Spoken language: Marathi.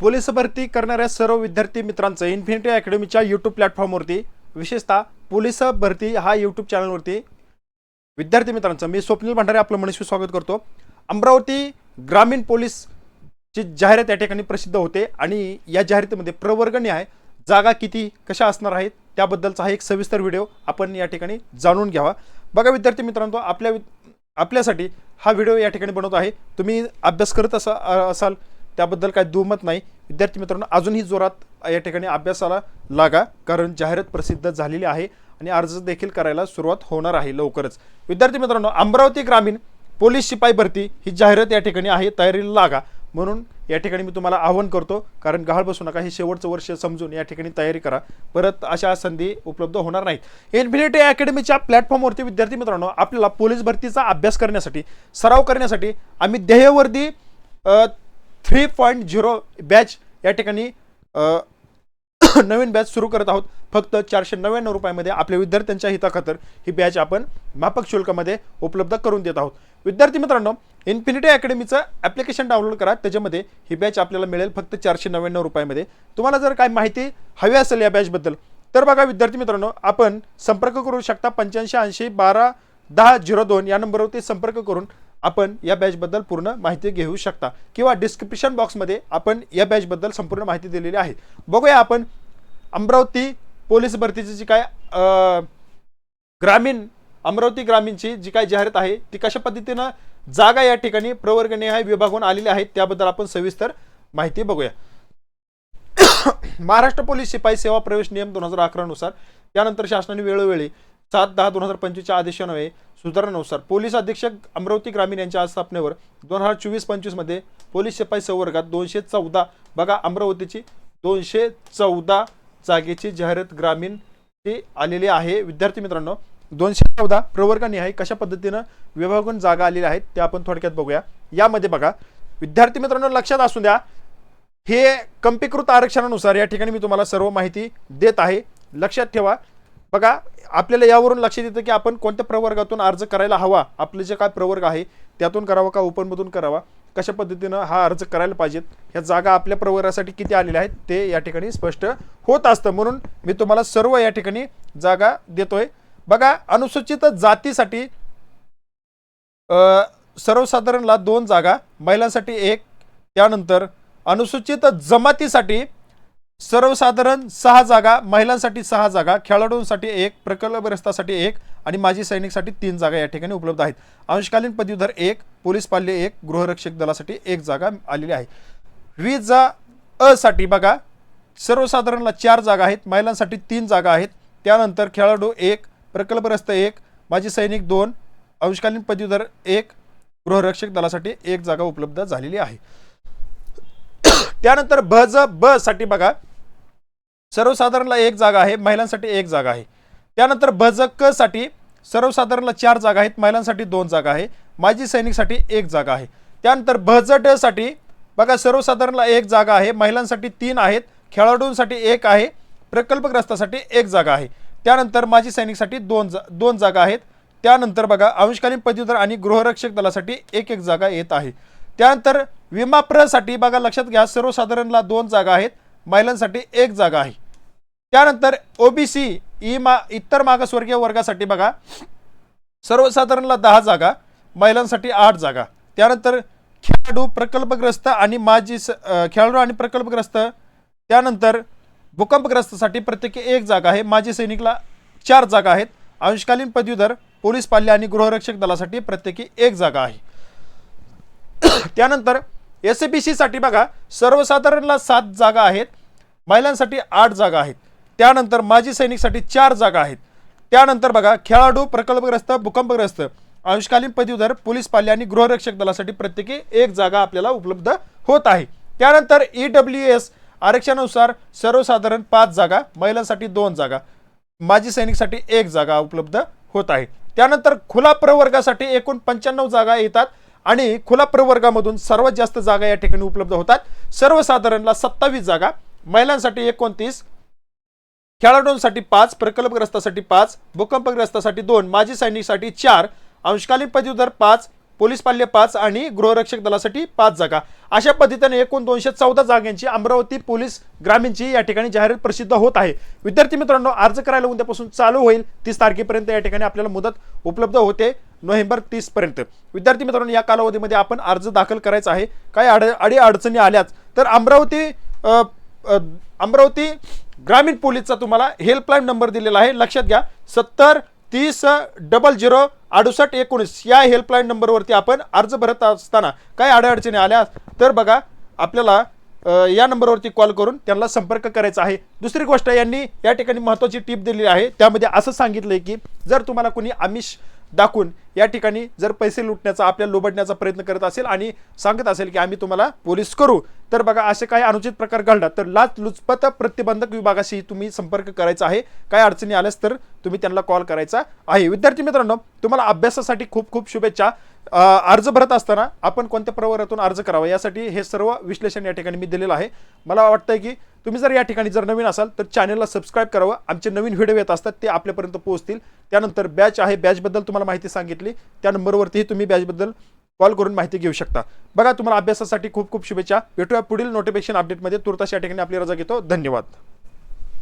पोलीस भरती करणाऱ्या सर्व विद्यार्थी मित्रांचं इन्फिनिटी अकॅडमीच्या यूट्यूब प्लॅटफॉर्मवरती विशेषतः पोलीस भरती हा यूट्यूब चॅनलवरती विद्यार्थी मित्रांचं मी स्वप्नील भंडारे आपलं मनस्वी स्वागत करतो. अमरावती ग्रामीण पोलीसची जाहिरात या ठिकाणी प्रसिद्ध होते आणि या जाहिरातीमध्ये प्रवर्गणी आहे. जागा किती कशा असणार आहेत त्याबद्दलचा हा एक सविस्तर व्हिडिओ आपण या ठिकाणी जाणून घ्यावा. बघा विद्यार्थी मित्रांनो आपल्या वि- आपल्यासाठी हा व्हिडिओ या ठिकाणी बनवत आहे. तुम्ही अभ्यास करत असा असाल त्याबद्दल काही दुमत नाही. विद्यार्थी मित्रांनो अजूनही जोरात या ठिकाणी अभ्यासाला लागा कारण जाहिरात प्रसिद्ध झालेली आहे आणि अर्ज देखील करायला सुरुवात होणार आहे लवकरच. विद्यार्थी मित्रांनो अमरावती ग्रामीण पोलीस शिपाई भरती ही जाहिरात या ठिकाणी आहे तयारीला लागा. म्हणून या ठिकाणी मी तुम्हाला आवाहन करतो कारण गहाळ बसू नका हे शेवटचं वर्ष समजून या ठिकाणी तयारी करा. परत अशा संधी उपलब्ध होणार नाहीत. इन्फिनिटी अकॅडमीच्या प्लॅटफॉर्मवरती विद्यार्थी मित्रांनो आपल्याला पोलीस भरतीचा अभ्यास करण्यासाठी सराव करण्यासाठी आम्ही ध्येयवर्दी थ्री पॉईंट झिरो बॅच या ठिकाणी नवीन बॅच सुरू करत आहोत. फक्त चारशे नव्याण्णव रुपयामध्ये आपल्या विद्यार्थ्यांच्या हिताखातर ही बॅच आपण मापक शुल्कामध्ये उपलब्ध करून देत आहोत. विद्यार्थी मित्रांनो इन्फिनिटी अकॅडमीचं ॲप्लिकेशन डाउनलोड करा. त्याच्यामध्ये ही बॅच आपल्याला मिळेल फक्त चारशे नव्याण्णव रुपयामध्ये. तुम्हाला जर काय माहिती हवी असेल या बॅचबद्दल तर बघा विद्यार्थी मित्रांनो आपण संपर्क करू शकता. पंच्याऐंशी ऐंशी बारा दहा झिरो दोन या नंबरवरती संपर्क करून आपण या बॅचबद्दल पूर्ण माहिती घेऊ शकता. किंवा डिस्क्रिप्शन बॉक्समध्ये आपण या बॅचबद्दल संपूर्ण माहिती दिलेली आहे. बघूया आपण अमरावती पोलीस भरतीची जी काय ग्रामीण अमरावती ग्रामीणची जी काय जाहिरात आहे ती कशा पद्धतीनं जागा या ठिकाणी प्रवर्गणी विभागून आलेली आहेत त्याबद्दल आपण सविस्तर माहिती बघूया. महाराष्ट्र पोलीस शिपाई सेवा प्रवेश नियम दोन हजार अकरानुसार त्यानंतर शासनाने वेळोवेळी सात दहा दोन हजार पंचवीसच्या आदेशान्वये सुधारणानुसार पोलीस अधीक्षक अमरावती ग्रामीण यांच्या स्थापनेवर दोन हजार चोवीस पंचवीसमध्ये पोलीस शिपाई संवर्गात दोनशे चौदा बघा अमरावतीची दोनशे चौदा जागेची जाहिरात ग्रामीण ती आलेली आहे. विद्यार्थी मित्रांनो दोनशे चौदा प्रवर्गाने आहे कशा पद्धतीनं विभागून जागा आलेल्या आहेत त्या आपण थोडक्यात बघूया. यामध्ये बघा विद्यार्थी मित्रांनो लक्षात असू द्या हे कंपीकृत आरक्षणानुसार या ठिकाणी मी तुम्हाला सर्व माहिती देत आहे. लक्षात ठेवा बघा आपल्याला यावरून लक्षात येतं की आपण कोणत्या प्रवर्गातून अर्ज करायला हवा आपले जे काय प्रवर्ग आहे त्यातून करावा का ओपनमधून करावा? कशा पद्धतीनं हा अर्ज करायला पाहिजेत? ह्या जागा आपल्या प्रवर्गासाठी किती आलेल्या आहेत? ते या ठिकाणी स्पष्ट होत असतं. म्हणून मी तुम्हाला सर्व या ठिकाणी जागा देतोय. बघा अनुसूचित जातीसाठी सर्वसाधारणला दोन जागा महिलांसाठी एक त्यानंतर अनुसूचित जमातीसाठी सर्वसाधारण सहा जागा महिलांसाठी सहा जागा खेळाडूंसाठी एक प्रकल्पग्रस्तासाठी एक आणि माजी सैनिकसाठी तीन जागा या ठिकाणी उपलब्ध आहेत. अंशकालीन पदवीधर एक पोलीस पाल्य एक गृहरक्षक दलासाठी एक जागा आलेली आहे. वीजा अ साठी बघा सर्वसाधारणला चार जागा आहेत महिलांसाठी तीन जागा आहेत. त्यानंतर खेळाडू एक प्रकल्पग्रस्त एक माजी सैनिक दोन अंशकालीन पदवीधर एक गृहरक्षक दलासाठी एक जागा उपलब्ध झालेली आहे. त्यानंतर भ ज ब साठी बघा सर्वसाधारणला एक जागा आहे महिलांसाठी एक जागा आहे. त्यानंतर भजकसाठी सर्वसाधारणला चार जागा आहेत महिलांसाठी दोन जागा आहे माजी सैनिकसाठी एक जागा आहे. त्यानंतर भजटसाठी बघा सर्वसाधारणला एक जागा आहे महिलांसाठी तीन आहेत खेळाडूंसाठी एक आहे प्रकल्पग्रस्तासाठी एक जागा आहे. त्यानंतर माजी सैनिकसाठी दोन जा दोन जागा आहेत. त्यानंतर बघा अंशकालीन पदवीधर आणि गृहरक्षक दलासाठी एक एक जागा येत आहे. त्यानंतर विमा प्रसाठी बघा लक्षात घ्या सर्वसाधारणला दोन जागा आहेत महिलांसाठी एक जागा आहे. त्यानंतर ओबीसी ई मा इतर मागासवर्गीय वर्गासाठी बघा सर्वसाधारणला दहा जागा महिलांसाठी आठ जागा. त्यानंतर खेळाडू प्रकल्पग्रस्त आणि माजी स- खेळाडू आणि प्रकल्पग्रस्त त्यानंतर भूकंपग्रस्तसाठी प्रत्येकी एक जागा आहे. माजी सैनिकला चार जागा आहेत. अंशकालीन पदवीधर पोलीस पाल्य आणि गृहरक्षक दलासाठी प्रत्येकी एक जागा आहे. त्यानंतर एस ए बी साठी बघा सर्वसाधारणला सात जागा आहेत. महिलांसाठी आठ जागा आहेत. त्यानंतर माजी सैनिकसाठी चार जागा आहेत. त्यानंतर बघा खेळाडू प्रकल्पग्रस्त भूकंपग्रस्त अंशकालीन पदवीधर पोलीस पाल्य आणि गृहरक्षक दलासाठी प्रत्येकी एक जागा आपल्याला उपलब्ध होत आहे. त्यानंतर ई डब्ल्यू एस आरक्षणानुसार सर्वसाधारण पाच जागा महिलांसाठी दोन जागा माजी सैनिकसाठी एक जागा उपलब्ध होत आहे. त्यानंतर खुला प्रवर्गासाठी एकूण पंच्याण्णव जागा येतात आणि खुला प्रवर्गामधून सर्वात जास्त जागा या ठिकाणी उपलब्ध होतात. सर्वसाधारणला सत्तावीस जागा महिलांसाठी एकोणतीस खेळाडूंसाठी पाच प्रकल्पग्रस्तासाठी पाच भूकंपग्रस्तासाठी दोन माजी सैनिकसाठी चार अंशकालीन पदवीधर पाच पोलीस पाल्य पाच आणि गृहरक्षक दलासाठी पाच जागा. अशा पद्धतीने एकूण दोनशे चौदा जागांची अमरावती पोलीस ग्रामीणची या ठिकाणी जाहिरात प्रसिद्ध होत आहे. विद्यार्थी मित्रांनो अर्ज करायला उद्यापासून चालू होईल. तीस तारखेपर्यंत या ठिकाणी आपल्याला मुदत उपलब्ध होते नोव्हेंबर तीस पर्यंत. विद्यार्थी मित्रांनो या कालावधीमध्ये आपण अर्ज दाखल करायचा आहे. काही अड अडी अडचणी आल्याच तर अमरावती अमरावती ग्रामीण पोलीसचा तुम्हाला हेल्पलाईन नंबर दिलेला आहे. लक्षात घ्या. सत्तर तीस डबल झिरो अडुसष्ट एकोणीस या हेल्पलाईन नंबरवरती आपण अर्ज भरत असताना काय अडचणी आल्या तर बघा आपल्याला या नंबरवरती कॉल करून त्यांना संपर्क करायचा आहे. दुसरी गोष्ट यांनी या ठिकाणी महत्त्वाची टीप दिलेली आहे. त्यामध्ये असं सांगितलं आहे की जर तुम्हाला कोणी आमिष दाखवून या ठिकाणी जर पैसे लुटण्याचा आपल्याला लोबडण्याचा प्रयत्न करत असेल आणि सांगत असेल की आम्ही तुम्हाला पोलीस करू तर बघा असे काही अनुचित प्रकार घडतात. तर लाच लुचपत प्रतिबंधक विभागाशी तुम्ही संपर्क करायचा आहे. काय अडचणी आल्यास तर तुम्ही त्यांना कॉल करायचा आहे. विद्यार्थी मित्रांनो तुम्हाला अभ्यासासाठी खूप खूप शुभेच्छा. अर्ज भरत असताना आपण कोणत्या प्रवर्गातून अर्ज करावा यासाठी हे सर्व विश्लेषण या ठिकाणी मी दिलेलं आहे. मला वाटतंय की तुम्ही जर या ठिकाणी जर नवीन असाल तर चॅनलला सबस्क्राईब करावं. आमचे नवीन व्हिडिओ येत असतात ते आपल्यापर्यंत पोहोचतील. त्यानंतर बॅच आहे बॅचबद्दल तुम्हाला माहिती सांगितली. त्या नंबरवरतीही तुम्ही बॅचबद्दल कॉल करून माहिती घेऊ शकता. बघा तुम्हाला अभ्यासासाठी खूप खूप शुभेच्छा. भेटूया पुढील नोटिफिकेशन अपडेटमध्ये तुर्तास या ठिकाणी आपली रजा घेतो. धन्यवाद.